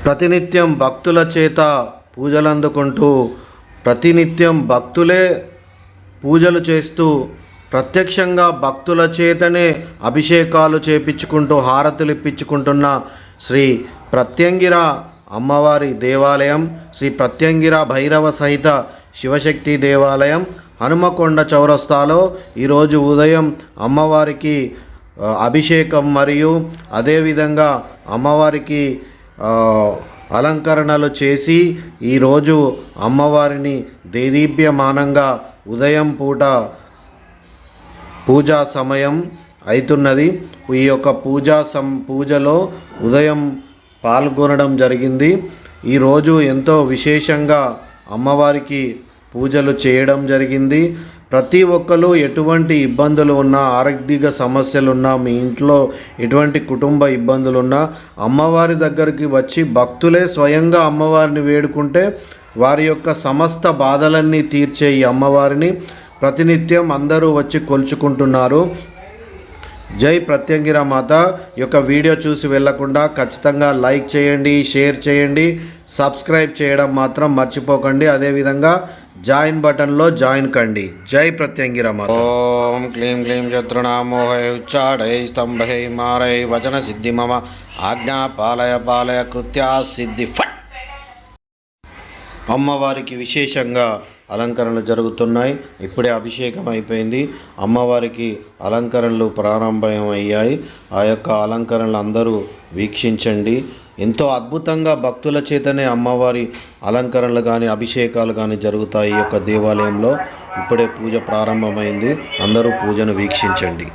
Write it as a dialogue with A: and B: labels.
A: ప్రతినిత్యం భక్తుల చేత పూజలు అందుకుంటూ ప్రతినిత్యం భక్తులే పూజలు చేస్తూ ప్రత్యక్షంగా భక్తుల చేతనే అభిషేకాలు చేపించుకుంటూ హారతులు ఇప్పించుకుంటున్న శ్రీ ప్రత్యంగిర అమ్మవారి దేవాలయం శ్రీ ప్రత్యంగిర భైరవ సహిత శివశక్తి దేవాలయం హనుమకొండ చౌరస్తాలో ఈరోజు ఉదయం అమ్మవారికి అభిషేకం మరియు అదేవిధంగా అమ్మవారికి అలంకరణలు చేసి ఈరోజు అమ్మవారిని దేదీప్యమానంగా ఉదయం పూట పూజా సమయం అవుతున్నది ఈ యొక్క పూజా సం పూజలో ఉదయం పాల్గొనడం జరిగింది. ఈరోజు ఎంతో విశేషంగా అమ్మవారికి పూజలు చేయడం జరిగింది. ప్రతి ఒక్కరు ఎటువంటి ఇబ్బందులు ఉన్నా ఆరోగ్య సమస్యలు ఉన్నా మీ ఇంట్లో ఎటువంటి కుటుంబ ఇబ్బందులున్నా అమ్మవారి దగ్గరికి వచ్చి భక్తులే స్వయంగా అమ్మవారిని వేడుకుంటే వారి యొక్క సమస్త బాధలన్నీ తీర్చే ఈ అమ్మవారిని ప్రతినిత్యం అందరూ వచ్చి కొలుచుకుంటున్నారు. జై ప్రత్యంగిర మాత. యొక్క వీడియో చూసి వెళ్ళకుండా ఖచ్చితంగా లైక్ చేయండి షేర్ చేయండి సబ్స్క్రైబ్ చేయడం మాత్రం మర్చిపోకండి. అదేవిధంగా జాయిన్ బటన్లో జాయిన్ కండి. జై ప్రత్యంగిర మాత. ఓం క్లీం క్లీం శత్రునామోహై ఉచ్చాడై స్తంభై మారై వచన సిద్ధి మమ. ఆజ్ఞా పాలయ పాలయ కృత్యా సిద్ధి ఫట్. అమ్మవారికి విశేషంగా అలంకరణలు జరుగుతున్నాయి. ఇప్పుడే అభిషేకం అయిపోయింది. అమ్మవారికి అలంకరణలు ప్రారంభం అయ్యాయి ఆ యొక్క అలంకరణలు అందరూ వీక్షించండి. ఎంతో అద్భుతంగా భక్తుల చేతనే అమ్మవారి అలంకరణలు కానీ అభిషేకాలు కానీ జరుగుతాయి ఈ యొక్క దేవాలయంలో. ఇప్పుడే పూజ ప్రారంభమైంది. అందరూ పూజను వీక్షించండి.